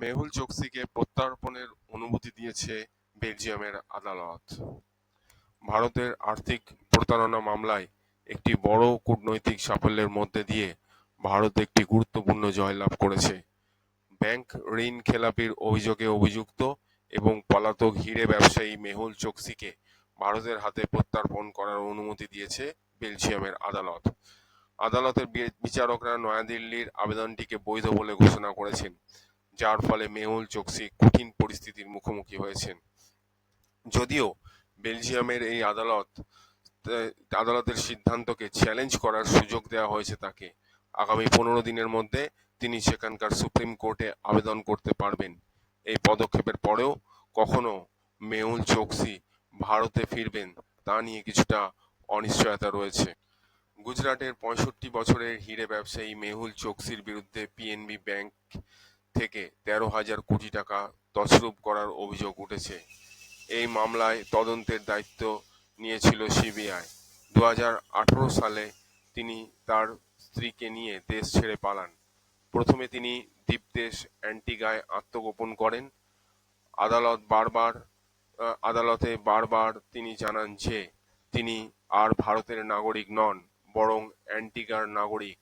মেহুল চোকসিকে প্রত্যর্পণের অনুমতি দিয়েছে বেলজিয়ামের আদালত। ভারতের আর্থিক প্রতারণা মামলায় একটি বড় কূটনৈতিক সাফল্যের মধ্যে দিয়ে ভারত একটি গুরুত্বপূর্ণ জয়লাভ করেছে। ব্যাংক ঋণ খেলাপির অভিযোগে অভিযুক্ত এবং পলাতক হিরে ব্যবসায়ী মেহুল চোকসিকে ভারতের হাতে প্রত্যর্পণ করার অনুমতি দিয়েছে বেলজিয়ামের আদালত। আদালতের বিচারকরা নয়াদিল্লির আবেদনটিকে বৈধ বলে ঘোষণা করেছেন। যার ফলে মেহুল চোকসি কঠিন পরিস্থিতির মুখোমুখি হয়েছেন। যদিও বেলজিয়ামের এই আদালত, আদালতের সিদ্ধান্তকে চ্যালেঞ্জ করার সুযোগ দেওয়া হয়েছে তাকে। আগামী পনেরো দিনের মধ্যে তিনি সেখানকার সুপ্রিম কোর্টে আবেদন করতে পারবেন। এই পদক্ষেপের পরেও কখনো মেহুল চোকসি ভারতে ফিরবেন তা নিয়ে কিছুটা অনিশ্চয়তা রয়েছে। গুজরাটের পঁয়ষট্টি বছরের হিরে ব্যবসায়ী মেহুল চোকসির বিরুদ্ধে পিএনবি ব্যাংক থেকে তেরো হাজার কোটি টাকা তছরূপ করার অভিযোগ উঠেছে। এই মামলায় তদন্তের দায়িত্ব নিয়েছিল সিবিআই। দু হাজার আঠারো সালে তিনি তার স্ত্রীকে নিয়ে দেশ ছেড়ে পালান। প্রথমে তিনি দ্বীপদেশ অ্যান্টিগায় আত্মগোপন করেন। আদালত বারবার আদালতে বারবার তিনি জানান যে তিনি আর ভারতের নাগরিক নন, বরং অ্যান্টিগার নাগরিক।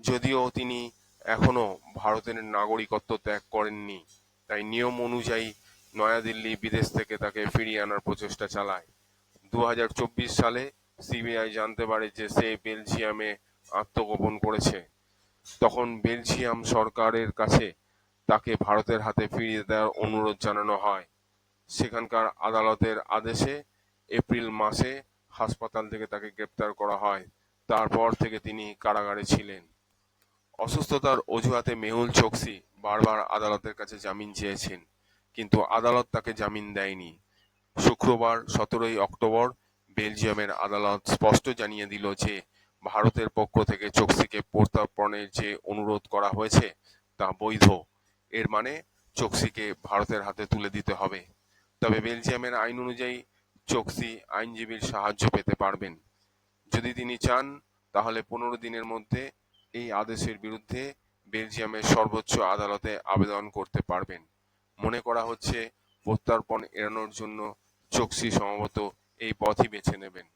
যদিও তিনি এখনও ভারতের নাগরিকত্ব ত্যাগ করেননি। তাই নিয়ম অনুযায়ী নয়াদিল্লি বিদেশ থেকে তাকে ফিরিয়ে আনার প্রচেষ্টা চালায়। দু হাজার চব্বিশ সালে সিবিআই জানতে পারে যে সে বেলজিয়ামে আত্মগোপন করেছে। তখন বেলজিয়াম সরকারের কাছে তাকে ভারতের হাতে ফিরিয়ে দেওয়ার অনুরোধ জানানো হয়। সেখানকার আদালতের আদেশে এপ্রিল মাসে হাসপাতাল থেকে তাকে গ্রেপ্তার করা হয়। তারপর থেকে তিনি কারাগারে ছিলেন। অসুস্থতার অজুহাতে মেহুল চোকসি বারবার আদালতের কাছে জামিন চেয়েছেন, কিন্তু আদালত তাকে জামিন দেয়নি। শুক্রবার সতেরোই অক্টোবর বেলজিয়ামের আদালত স্পষ্ট জানিয়ে দিল যে ভারতের পক্ষ থেকে চোকসিকে প্রত্যর্পণের যে অনুরোধ করা হয়েছে তা বৈধ। এর মানে চোকসিকে ভারতের হাতে তুলে দিতে হবে। তবে বেলজিয়ামের আইন অনুযায়ী চোকসি আইনজীবীর সাহায্য পেতে পারবেন। যদি তিনি চান, তাহলে পনেরো দিনের মধ্যে এই আদেশের বিরুদ্ধে বেলজিয়ামের সর্বোচ্চ আদালতে আবেদন করতে পারবেন। মনে করা হচ্ছে প্রত্যর্পণ এড়ানোর জন্য চোকসি সম্ভবত এই পথই বেছে নেবেন।